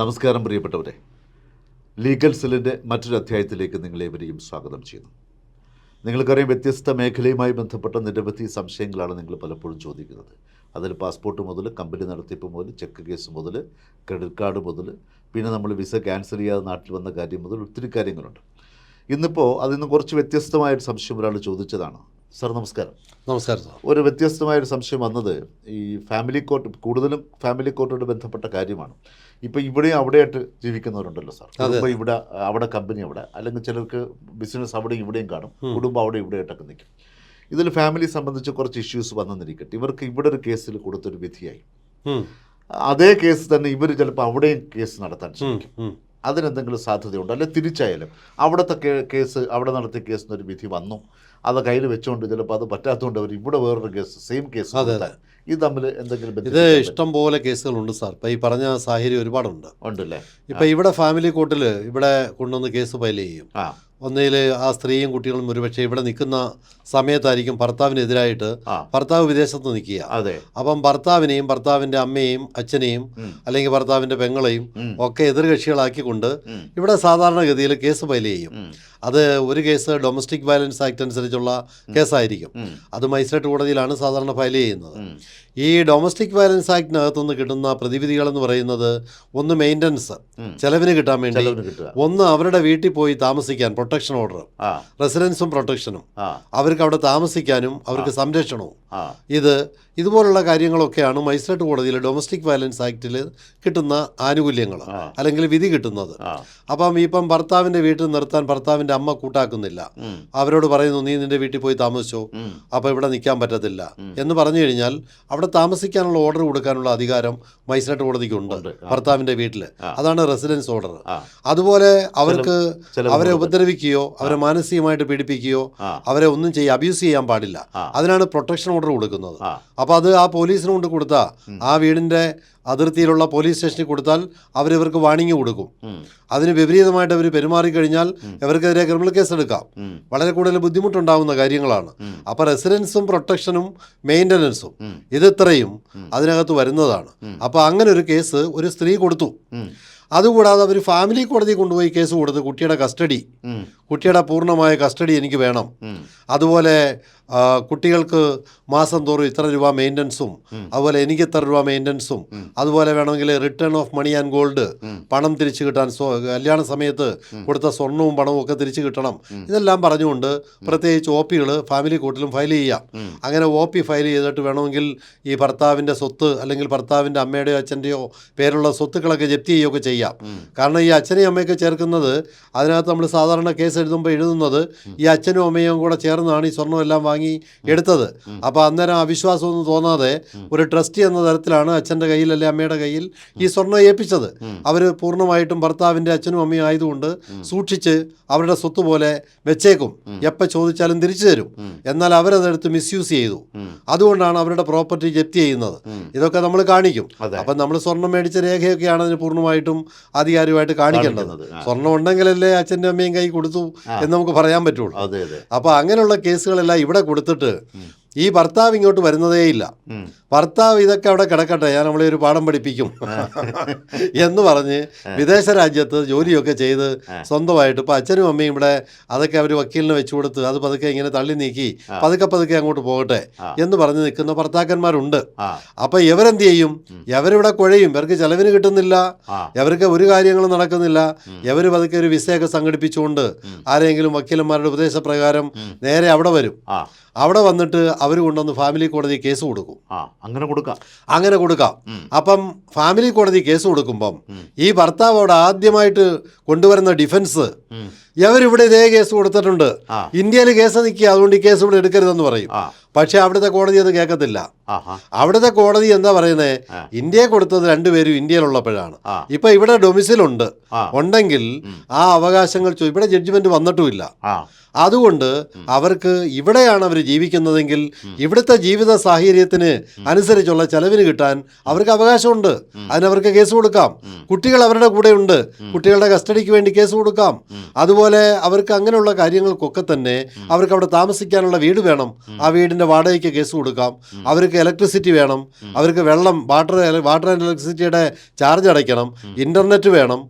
നമസ്കാരം പ്രിയപ്പെട്ടവരെ. ലീഗൽ സെല്ലിന്റെ മറ്റൊരു അധ്യായത്തിലേക്ക് നിങ്ങളേവരെയും സ്വാഗതം ചെയ്യുന്നു. നിങ്ങൾക്കറിയാം വ്യത്യസ്ത മേഖലയുമായി ബന്ധപ്പെട്ട നിരവധി സംശയങ്ങളാണ് നിങ്ങൾ പലപ്പോഴും ചോദിക്കുന്നത്. അതിൽ പാസ്പോർട്ട് മുതൽ കമ്പനി നടത്തിപ്പ് മുതൽ ചെക്ക് കേസ് മുതൽ ക്രെഡിറ്റ് കാർഡ് മുതൽ പിന്നെ നമ്മൾ വിസ ക്യാൻസൽ ചെയ്യാതെ നാട്ടിൽ വന്ന കാര്യം മുതൽ ഒത്തിരി കാര്യങ്ങളുണ്ട്. ഇന്നിപ്പോൾ അതിൽ നിന്ന് കുറച്ച് വ്യത്യസ്തമായൊരു സംശയം ഒരാൾ ചോദിച്ചതാണ്. സാർ നമസ്കാരം. നമസ്കാരം സാർ. ഒരു വ്യത്യസ്തമായൊരു സംശയം വന്നത് ഈ ഫാമിലി കോർട്ട് കൂടുതലും ഫാമിലി കോർട്ടോട് ബന്ധപ്പെട്ട കാര്യമാണ്. ഇപ്പോൾ ഇവിടെയും അവിടെയായിട്ട് ജീവിക്കുന്നവരുണ്ടല്ലോ സാർ. കുടുംബം ഇവിടെ അവിടെ കമ്പനി അവിടെ അല്ലെങ്കിൽ ചിലർക്ക് ബിസിനസ് അവിടെയും ഇവിടെയും കാണും. കുടുംബം അവിടെ ഇവിടെയായിട്ടൊക്കെ നിൽക്കും. ഇതിൽ ഫാമിലി സംബന്ധിച്ച് കുറച്ച് ഇഷ്യൂസ് വന്നെന്നിരിക്കട്ടെ ഇവർക്ക് ഇവിടെ ഒരു കേസിൽ കൊടുത്തൊരു വിധിയായി. അതേ കേസ് തന്നെ ഇവർ ചിലപ്പോൾ അവിടെയും കേസ് നടത്താൻ ശ്രമിക്കും. അതിനെന്തെങ്കിലും സാധ്യതയുണ്ട്? അല്ലെ തിരിച്ചായാലും അവിടുത്തെ കേസ് അവിടെ നടത്തിയ കേസിന് ഒരു വിധി വന്നു. അത് കയ്യിൽ വെച്ചുകൊണ്ട് ചിലപ്പോൾ അത് പറ്റാത്തതുകൊണ്ട് അവർ ഇവിടെ വേറൊരു കേസ് സെയിം കേസ് കൊടുത്താൽ ഇത് തമ്മിൽ എന്തെങ്കിലും ഇത് ഇഷ്ടം പോലെ കേസുകളുണ്ട് സാർ. ഇപ്പം ഈ പറഞ്ഞ സാഹചര്യം ഒരുപാടുണ്ട്? ഉണ്ടല്ലേ? ഇപ്പം ഇവിടെ ഫാമിലി കോർട്ടിൽ ഇവിടെ കൊണ്ടുവന്ന് കേസ് ഫയൽ ചെയ്യും. ആ ഒന്നിൽ ആ സ്ത്രീയും കുട്ടികളും ഒരുപക്ഷെ ഇവിടെ നിൽക്കുന്ന സമയത്തായിരിക്കും ഭർത്താവിനെതിരായിട്ട് ഭർത്താവ് വിദേശത്ത് നിൽക്കുക. അതെ. അപ്പം ഭർത്താവിനെയും ഭർത്താവിന്റെ അമ്മയെയും അച്ഛനെയും അല്ലെങ്കിൽ ഭർത്താവിന്റെ പെങ്ങളെയും. ഒക്കെ എതിർകക്ഷികളാക്കിക്കൊണ്ട്. ഇവിടെ സാധാരണഗതിയിൽ കേസ് ഫയൽ ചെയ്യും. അത് ഒരു കേസ് ഡൊമസ്റ്റിക് വയലൻസ് ആക്ട് അനുസരിച്ചുള്ള കേസായിരിക്കും. അത് മജിസ്ട്രേറ്റ് കോടതിയിലാണ് സാധാരണ ഫയൽ ചെയ്യുന്നത്. ഈ ഡൊമസ്റ്റിക് വയലൻസ് ആക്ടിനകത്തുനിന്ന് കിട്ടുന്ന പ്രതിവിധികൾ എന്ന് പറയുന്നത് ഒന്ന് മെയിന്റനൻസ്. ചെലവിന് കിട്ടാൻ വേണ്ടി ഒന്ന് അവരുടെ വീട്ടിൽ പോയി താമസിക്കാൻ പ്രൊട്ടക്ഷൻ ഓർഡർ റെസിഡൻസും പ്രൊട്ടക്ഷനും അവർക്ക് അവിടെ താമസിക്കാനും അവർക്ക് സംരക്ഷണവും. ഇത് ഇതുപോലുള്ള കാര്യങ്ങളൊക്കെയാണ് മജിസ്ട്രേറ്റ് കോടതിയിൽ ഡൊമസ്റ്റിക് വയലൻസ് ആക്ടിൽ കിട്ടുന്ന ആനുകൂല്യങ്ങൾ അല്ലെങ്കിൽ വിധി കിട്ടുന്നത്. അപ്പം ഇപ്പം ഭർത്താവിന്റെ വീട്ടിൽ നിർത്താൻ ഭർത്താവിന്റെ അമ്മ കൂട്ടാക്കുന്നില്ല. അവരോട് പറയുന്നു നീ നിന്റെ വീട്ടിൽ പോയി താമസിച്ചോ? അപ്പം ഇവിടെ നിൽക്കാൻ പറ്റത്തില്ല. എന്ന് പറഞ്ഞു കഴിഞ്ഞാൽ അവിടെ താമസിക്കാനുള്ള ഓർഡർ കൊടുക്കാനുള്ള അധികാരം മജിസ്ട്രേറ്റ് കോടതിക്കുണ്ട്. ഭർത്താവിന്റെ വീട്ടിൽ അതാണ് റെസിഡൻസ് ഓർഡർ. അതുപോലെ അവർക്ക് അവരെ ഉപദ്രവിക്കുകയോ അവരെ മാനസികമായിട്ട് പീഡിപ്പിക്കുകയോ അവരെ ഒന്നും ചെയ്യാൻ അബ്യൂസ് ചെയ്യാൻ പാടില്ല. അതിനാണ് പ്രൊട്ടക്ഷൻ ഓർഡർ കൊടുക്കുന്നത്. അപ്പോൾ അത് ആ പോലീസിന് കൊണ്ട് കൊടുത്താൽ ആ വീടിന്റെ അതിർത്തിയിലുള്ള പോലീസ് സ്റ്റേഷനിൽ കൊടുത്താൽ അവരിവർക്ക് വാണിംഗ് കൊടുക്കും. അതിന് വിപരീതമായിട്ട് അവർ പെരുമാറിക്കഴിഞ്ഞാൽ ഇവർക്കെതിരെ ക്രിമിനൽ കേസ് എടുക്കാം. വളരെ കൂടുതൽ ബുദ്ധിമുട്ടുണ്ടാകുന്ന കാര്യങ്ങളാണ്. അപ്പോൾ റെസിഡൻസും പ്രൊട്ടക്ഷനും മെയിന്റനൻസും ഇതിത്രയും അതിനകത്ത് വരുന്നതാണ്. അപ്പോൾ അങ്ങനെ ഒരു കേസ് ഒരു സ്ത്രീ കൊടുത്തു. അതുകൂടാതെ അവർ ഫാമിലി കോടതി കൊണ്ടുപോയി കേസ് കൊടുത്ത് കുട്ടിയുടെ കസ്റ്റഡി. കുട്ടിയുടെ പൂർണമായ കസ്റ്റഡി എനിക്ക് വേണം. അതുപോലെ കുട്ടികൾക്ക് മാസം തോറും ഇത്ര രൂപ മെയിന്റനൻസും അതുപോലെ എനിക്ക് ഇത്ര രൂപ മെയിന്റനൻസും അതുപോലെ വേണമെങ്കിൽ return of money and gold പണം തിരിച്ചു കിട്ടാൻ സ്വ കല്യാണ സമയത്ത് കൊടുത്ത സ്വർണവും പണവും ഒക്കെ തിരിച്ചു കിട്ടണം. ഇതെല്ലാം പറഞ്ഞുകൊണ്ട് പ്രത്യേകിച്ച് ഒ പികൾ ഫാമിലി കോർട്ടിലും ഫയൽ ചെയ്യാം അങ്ങനെ ഒ പി ഫയൽ ചെയ്തിട്ട് വേണമെങ്കിൽ ഈ ഭർത്താവിന്റെ സ്വത്ത് അല്ലെങ്കിൽ ഭർത്താവിന്റെ അമ്മയുടെയോ അച്ഛന്റെയോ പേരുള്ള സ്വത്തുക്കളൊക്കെ ജപ്തി ചെയ്യുകയൊക്കെ ചെയ്യാം. കാരണം ഈ അച്ഛനെയും അമ്മയൊക്കെ ചേർക്കുന്നത് അതിനകത്ത് നമ്മൾ സാധാരണ കേസ് എഴുതുമ്പോൾ എഴുതുന്നത് ഈ അച്ഛനും അമ്മയും കൂടെ ചേർന്നാണ് ഈ സ്വർണം എല്ലാം വാങ്ങി എടുത്തത്. അപ്പോൾ അന്നേരം അവിശ്വാസമൊന്നും തോന്നാതെ ഒരു ട്രസ്റ്റി എന്ന തരത്തിലാണ് അച്ഛന്റെ കയ്യിൽ അല്ലെ അമ്മയുടെ കയ്യിൽ ഈ സ്വർണം ഏൽപ്പിച്ചത്. അവർ പൂർണമായിട്ടും ഭർത്താവിന്റെ അച്ഛനും അമ്മയും ആയതുകൊണ്ട് സൂക്ഷിച്ച് അവരുടെ സ്വത്ത് പോലെ വെച്ചേക്കും. എപ്പോൾ ചോദിച്ചാലും തിരിച്ചു തരും. എന്നാൽ അവരതെടുത്ത് മിസ്യൂസ് ചെയ്തു. അതുകൊണ്ടാണ് അവരുടെ പ്രോപ്പർട്ടി ജപ്തി ചെയ്യുന്നത്. ഇതൊക്കെ നമ്മൾ കാണിക്കും. അപ്പം നമ്മൾ സ്വർണം മേടിച്ച രേഖയൊക്കെയാണ് അതിന് പൂർണമായിട്ടും ആധികാരികമായിട്ട് കാണിക്കേണ്ടത്. സ്വർണം ഉണ്ടെങ്കിലല്ലേ അച്ഛന്റെ അമ്മയും കൈ കൊടുത്തു എന്ന് നമുക്ക് പറയാൻ പറ്റുള്ളൂ. അപ്പോൾ അങ്ങനെയുള്ള കേസുകളെല്ലാം ഇവിടെ കൊടുത്തിട്ട് ഈ ഭർത്താവ് ഇങ്ങോട്ട് വരുന്നതേയില്ല. ഭർത്താവ് ഇതൊക്കെ അവിടെ കിടക്കട്ടെ ഞാൻ നമ്മളെ ഒരു പാഠം പഠിപ്പിക്കും. എന്ന് പറഞ്ഞ് വിദേശ രാജ്യത്ത് ജോലിയൊക്കെ ചെയ്ത് സ്വന്തമായിട്ട് ഇപ്പോൾ അച്ഛനും അമ്മയും ഇവിടെ അതൊക്കെ അവർ വക്കീലിനെ വെച്ചു കൊടുത്ത് അത് പതുക്കെ ഇങ്ങനെ തള്ളി നീക്കി പതുക്കെ പതുക്കെ അങ്ങോട്ട് പോകട്ടെ എന്ന് പറഞ്ഞ് നിൽക്കുന്ന ഭർത്താക്കന്മാരുണ്ട്. അപ്പം അപ്പോൾ ഇവരെന്ത് ചെയ്യും? ഇവരിവിടെ കുഴയും. ഇവർക്ക് ചെലവിന് കിട്ടുന്നില്ല. ഇവർക്ക് ഒരു കാര്യങ്ങളും നടക്കുന്നില്ല. ഇവർ പതുക്കെ ഒരു വിസയൊക്കെ സംഘടിപ്പിച്ചുകൊണ്ട് ആരെങ്കിലും വക്കീലന്മാരുടെ ഉപദേശപ്രകാരം നേരെ അവിടെ വരും. അവിടെ വന്നിട്ട് അവർ കൊണ്ടുവന്ന് ഫാമിലി കോടതി കേസ് കൊടുക്കും. ആ അങ്ങനെ കൊടുക്കാം. അങ്ങനെ കൊടുക്കാം. അപ്പം ഫാമിലി കോടതി കേസ് കൊടുക്കുമ്പം ഈ ഭർത്താവ് അവിടെ ആദ്യമായിട്ട് കൊണ്ടുവരുന്ന ഡിഫൻസ്. ഇവരിവിടെ ഇതേ കേസ് കൊടുത്തിട്ടുണ്ട്. ഇന്ത്യയിൽ കേസ് നിൽക്കുക അതുകൊണ്ട് ഈ കേസ് ഇവിടെ എടുക്കരുതെന്ന് പറയും. പക്ഷെ അവിടുത്തെ കോടതി അത് കേൾക്കത്തില്ല. അവിടുത്തെ കോടതി എന്താ പറയുന്നത് ഇന്ത്യയെ കൊടുത്തത് രണ്ടുപേരും ഇന്ത്യയിലുള്ളപ്പോഴാണ്. ഇപ്പൊ ഇവിടെ ഡൊമിസിലുണ്ട്. ഉണ്ടെങ്കിൽ ആ അവകാശങ്ങൾ ഇവിടെ ജഡ്ജ്മെന്റ് വന്നിട്ടുമില്ല. അതുകൊണ്ട് അവർക്ക് ഇവിടെയാണ് അവർ ജീവിക്കുന്നതെങ്കിൽ ഇവിടുത്തെ ജീവിത സാഹചര്യത്തിന് അനുസരിച്ചുള്ള ചെലവിന് കിട്ടാൻ അവർക്ക് അവകാശമുണ്ട്. അതിനവർക്ക് കേസ് കൊടുക്കാം. കുട്ടികൾ അവരുടെ കൂടെ ഉണ്ട് കുട്ടികളുടെ കസ്റ്റഡിക്ക് വേണ്ടി കേസ് കൊടുക്കാം. അതുപോലെ അതുപോലെ അവർക്ക് അങ്ങനെയുള്ള കാര്യങ്ങൾക്കൊക്കെ തന്നെ അവർക്ക് അവിടെ താമസിക്കാനുള്ള വീട് വേണം. ആ വീടിന്റെ വാടകയ്ക്ക് കേസ് കൊടുക്കാം. അവർക്ക് ഇലക്ട്രിസിറ്റി വേണം. അവർക്ക് വെള്ളം വാട്ടർ വാട്ടർ ആൻഡ് ഇലക്ട്രിസിറ്റിയുടെ ചാർജ് അടയ്ക്കണം. ഇന്റർനെറ്റ് വേണം.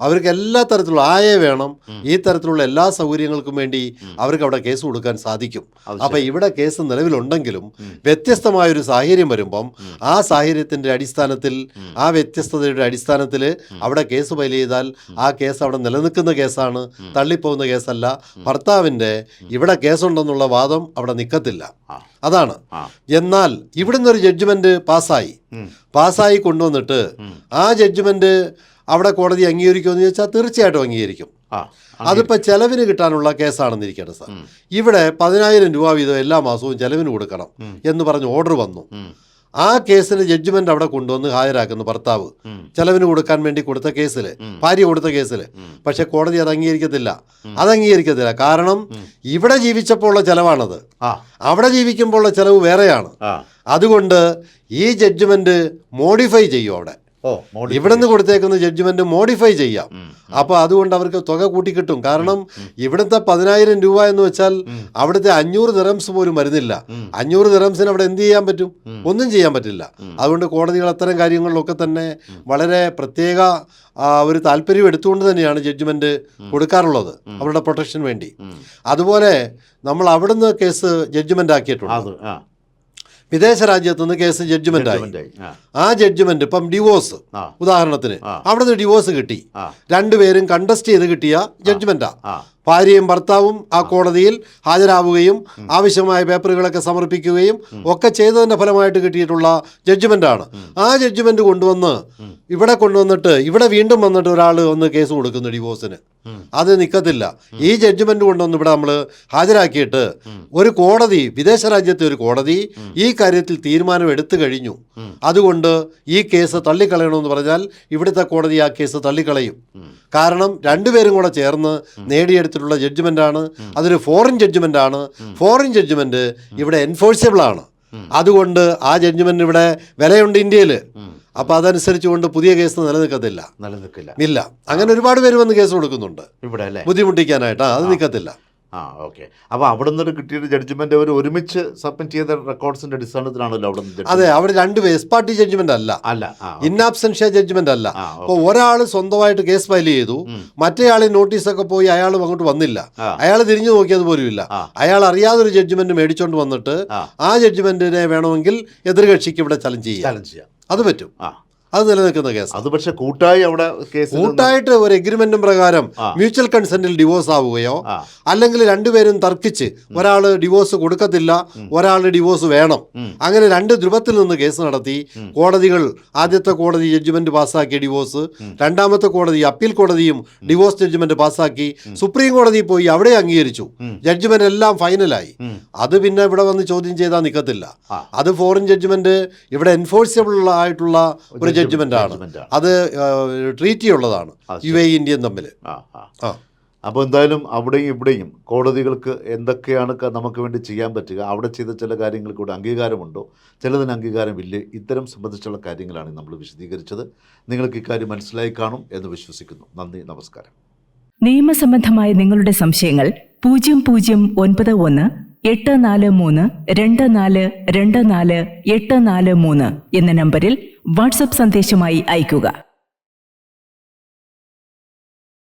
അവർക്ക് എല്ലാ തരത്തിലുള്ള ആയ വേണം. ഈ തരത്തിലുള്ള എല്ലാ സൗകര്യങ്ങൾക്കും വേണ്ടി അവർക്ക് അവിടെ കേസ് കൊടുക്കാൻ സാധിക്കും. അപ്പൊ ഇവിടെ കേസ് നിലവിലുണ്ടെങ്കിലും വ്യത്യസ്തമായൊരു സാഹചര്യം വരുമ്പം ആ സാഹചര്യത്തിന്റെ അടിസ്ഥാനത്തിൽ ആ വ്യത്യസ്തതയുടെ അടിസ്ഥാനത്തിൽ അവിടെ കേസ് ഫയൽ ചെയ്താൽ ആ കേസ് അവിടെ നിലനിൽക്കുന്ന കേസാണ് തള്ളിപ്പോകുന്ന കേസല്ല. ഭർത്താവിന്റെ ഇവിടെ കേസുണ്ടെന്നുള്ള വാദം അവിടെ നിൽക്കത്തില്ല അതാണ്. എന്നാൽ ഇവിടുന്ന് ഒരു ജഡ്ജ്മെന്റ് പാസ്സായി പാസ്സായി കൊണ്ടുവന്നിട്ട് ആ ജഡ്ജ്മെന്റ് അവിടെ കോടതി അംഗീകരിക്കുമെന്ന് ചോദിച്ചാൽ തീർച്ചയായിട്ടും അംഗീകരിക്കും. അതിപ്പോൾ ചെലവിന് കിട്ടാനുള്ള കേസാണെന്നിരിക്കട്ടെ സാർ. ഇവിടെ പതിനായിരം രൂപ വീതം എല്ലാ മാസവും ചെലവിന് കൊടുക്കണം എന്ന് പറഞ്ഞ് ഓർഡർ വന്നു. ആ കേസിന് ജഡ്ജ്മെന്റ് അവിടെ കൊണ്ടുവന്ന് ഹാജരാക്കുന്നു ഭർത്താവ്. ചെലവിന് കൊടുക്കാൻ വേണ്ടി കൊടുത്ത കേസിൽ. ഭാര്യ കൊടുത്ത കേസിൽ. പക്ഷെ കോടതി അത് അംഗീകരിക്കത്തില്ല. അത് അംഗീകരിക്കത്തില്ല. കാരണം ഇവിടെ ജീവിച്ചപ്പോൾ ഉള്ള ചെലവാണത്. അവിടെ ജീവിക്കുമ്പോൾ ഉള്ള ചെലവ് വേറെയാണ്. അതുകൊണ്ട് ഈ ജഡ്ജ്മെന്റ് മോഡിഫൈ ചെയ്യും അവിടെ. ഇവിടെ നിന്ന് കൊടുത്തേക്കുന്ന ജഡ്ജ്മെന്റ് മോഡിഫൈ ചെയ്യാം. അപ്പൊ അപ്പോൾ അതുകൊണ്ട് അവർക്ക് തുക കൂട്ടിക്കിട്ടും കാരണം ഇവിടുത്തെ പതിനായിരം രൂപ എന്ന് വെച്ചാൽ അവിടുത്തെ അഞ്ഞൂറ് ദിറംസ് പോലും വരുന്നില്ല. അഞ്ഞൂറ് ദിറംസിന് അവിടെ എന്ത് ചെയ്യാൻ പറ്റും? ഒന്നും ചെയ്യാൻ പറ്റില്ല. അതുകൊണ്ട് കോടതികൾ അത്തരം കാര്യങ്ങളിലൊക്കെ തന്നെ വളരെ പ്രത്യേക ഒരു താല്പര്യം എടുത്തുകൊണ്ട് തന്നെയാണ് ജഡ്ജ്മെന്റ് കൊടുക്കാറുള്ളത് അവരുടെ പ്രൊട്ടക്ഷന് വേണ്ടി. അതുപോലെ നമ്മൾ അവിടുന്ന് കേസ് ജഡ്ജ്മെന്റ് ആക്കിയിട്ടുണ്ട്. വിദേശ രാജ്യത്ത് നിന്ന് കേസ് ജഡ്ജ്മെന്റ് ആയി. ആ. ജഡ്ജ്മെന്റ് ഇപ്പം ഡിവോഴ്സ് ഉദാഹരണത്തിന് അവിടെ നിന്ന് ഡിവോഴ്സ് കിട്ടി. രണ്ടുപേരും കണ്ടസ്റ്റ് ചെയ്ത് കിട്ടിയ ജഡ്ജ്മെന്റാ ഭാര്യയും ഭർത്താവും ആ കോടതിയിൽ ഹാജരാവുകയും ആവശ്യമായ പേപ്പറുകളൊക്കെ സമർപ്പിക്കുകയും ഒക്കെ ചെയ്തതിന്റെ ഫലമായിട്ട് കിട്ടിയിട്ടുള്ള ജഡ്ജ്മെന്റാണ് ആ ജഡ്ജ്മെന്റ് കൊണ്ടുവന്ന് ഇവിടെ കൊണ്ടുവന്നിട്ട് ഇവിടെ വീണ്ടും വന്നിട്ട് ഒരാൾ ഒന്ന് കേസ് കൊടുക്കുന്നു ഡിവോഴ്സിന്. അത് നിൽക്കത്തില്ല ഈ ജഡ്ജ്മെന്റ് കൊണ്ടൊന്നും ഇവിടെ നമ്മൾ ഹാജരാക്കിയിട്ട് ഒരു കോടതി വിദേശ രാജ്യത്തെ ഒരു കോടതി ഈ കാര്യത്തിൽ തീരുമാനം എടുത്തു കഴിഞ്ഞു. അതുകൊണ്ട് ഈ കേസ് തള്ളിക്കളയണമെന്ന് പറഞ്ഞാൽ ഇവിടുത്തെ കോടതി ആ കേസ് തള്ളിക്കളയും. കാരണം രണ്ടുപേരും കൂടെ ചേർന്ന് നേടിയെടുത്തിട്ടുള്ള ആണ് അതൊരു ഫോറിൻ ജഡ്ജ്മെന്റ് ആണ് ഫോറിൻ ജഡ്ജ്മെന്റ് ഇവിടെ എൻഫോഴ്സിബിൾ ആണ് അതുകൊണ്ട് ആ ജഡ്ജ്മെന്റ് ഇവിടെ വിലയുണ്ട് ഇന്ത്യയിൽ. അപ്പോൾ അതനുസരിച്ച് കൊണ്ട് പുതിയ കേസ് നിലനിൽക്കത്തില്ല. നിലനിൽക്കില്ല. ഇല്ല. അങ്ങനെ ഒരുപാട് പേര് വന്ന് കേസ് കൊടുക്കുന്നുണ്ട്. ഇവിടെ അല്ലേ? ബുദ്ധിമുട്ടിക്കാനായിട്ട്. അത് നിൽക്കത്തില്ല. ആ ഓക്കെ. അപ്പോൾ അവിടെ നിന്ന് കിട്ടിയ ജഡ്ജ്മെന്റ് അവർ ഒരുമിച്ച് സബ്മിറ്റ് ചെയ്ത റെക്കോർഡ്സിന്റെ അടിസ്ഥാനത്തിലാണല്ലോ അവിടെ നിന്ന് അതെ അവിടെ രണ്ട് എസ് പാർട്ടി ജഡ്ജ്മെന്റ് അല്ല. അല്ല ഇൻ ഇന്നാബ്സെൻഷ്യ ജഡ്ജ്മെന്റ് അല്ല. അപ്പോൾ ഒരാൾ സ്വന്തമായിട്ട് കേസ് ഫയൽ ചെയ്തു. മറ്റേയാൾ നോട്ടീസൊക്കെ പോയി അയാൾ അങ്ങോട്ട് വന്നില്ല. അയാൾ തിരിഞ്ഞു നോക്കിയത് പോലും ഇല്ല. അയാൾ അറിയാതെ ഒരു ജഡ്ജ്മെന്റ് മേടിച്ചോണ്ട് വന്നിട്ട് ആ. ആ ജഡ്ജ്മെന്റിനെ വേണമെങ്കിൽ എതിർകക്ഷിക്ക് ഇവിടെ ചലഞ്ച് ചെയ്യാം. ചലഞ്ച് ചെയ്യാം. അത് പറ്റും. ആ. അത് നിലനിൽക്കുന്ന കേസ്. അത് പക്ഷെ കൂട്ടായി അവിടെ കേസ് കൂട്ടായിട്ട് ഒരു എഗ്രിമെന്റും പ്രകാരം മ്യൂച്വൽ കൺസെന്റിൽ ഡിവോഴ്സ് ആവുകയോ അല്ലെങ്കിൽ രണ്ടുപേരും തർക്കിച്ച് ഒരാൾ ഡിവോഴ്സ് കൊടുക്കത്തില്ല ഒരാൾ ഡിവോഴ്സ് വേണം. അങ്ങനെ രണ്ട് ധ്രുവത്തിൽ നിന്ന് കേസ് നടത്തി. കോടതികൾ ആദ്യത്തെ കോടതി ജഡ്ജ്മെന്റ് പാസ്സാക്കിയ ഡിവോഴ്സ് രണ്ടാമത്തെ കോടതി അപ്പീൽ കോടതിയും ഡിവോഴ്സ് ജഡ്ജ്മെന്റ് പാസ്സാക്കി സുപ്രീം കോടതി പോയി അവിടെ അംഗീകരിച്ചു. ജഡ്ജ്മെന്റ് എല്ലാം ഫൈനലായി അത് പിന്നെ ഇവിടെ വന്ന് ചോദ്യം ചെയ്താൽ നിൽക്കത്തില്ല അത് ഫോറിൻ ജഡ്ജ്മെന്റ് ഇവിടെ എൻഫോഴ്സബിൾ ആയിട്ടുള്ള ഒരു ജഡ്ജ്മെന്റ് ആണ്. അത് ട്രീറ്റി ഉള്ളതാണ് യു എ ഇന്ത്യയും തമ്മിൽ. അപ്പോൾ എന്തായാലും അവിടെയും ഇവിടെയും കോടതികൾക്ക് എന്തൊക്കെയാണ് നമുക്ക് വേണ്ടി ചെയ്യാൻ പറ്റുക അവിടെ ചെയ്ത ചില കാര്യങ്ങൾക്ക് ഇവിടെ അംഗീകാരമുണ്ടോ? ചിലതിന് അംഗീകാരമില്ലേ ഇത്തരം സംബന്ധിച്ചുള്ള കാര്യങ്ങളാണ് നമ്മൾ വിശദീകരിച്ചത്. നിങ്ങൾക്ക് ഇക്കാര്യം മനസ്സിലായി കാണും എന്ന് വിശ്വസിക്കുന്നു. നന്ദി നമസ്കാരം. നിയമസംബന്ധമായ നിങ്ങളുടെ സംശയങ്ങൾ പൂജ്യം പൂജ്യം ഒൻപത് ഒന്ന് എട്ട് നാല് മൂന്ന് രണ്ട് നാല് രണ്ട് നാല് എട്ട് നാല് മൂന്ന് എന്ന നമ്പറിൽ വാട്സപ്പ് സന്ദേശമായി അയയ്ക്കുക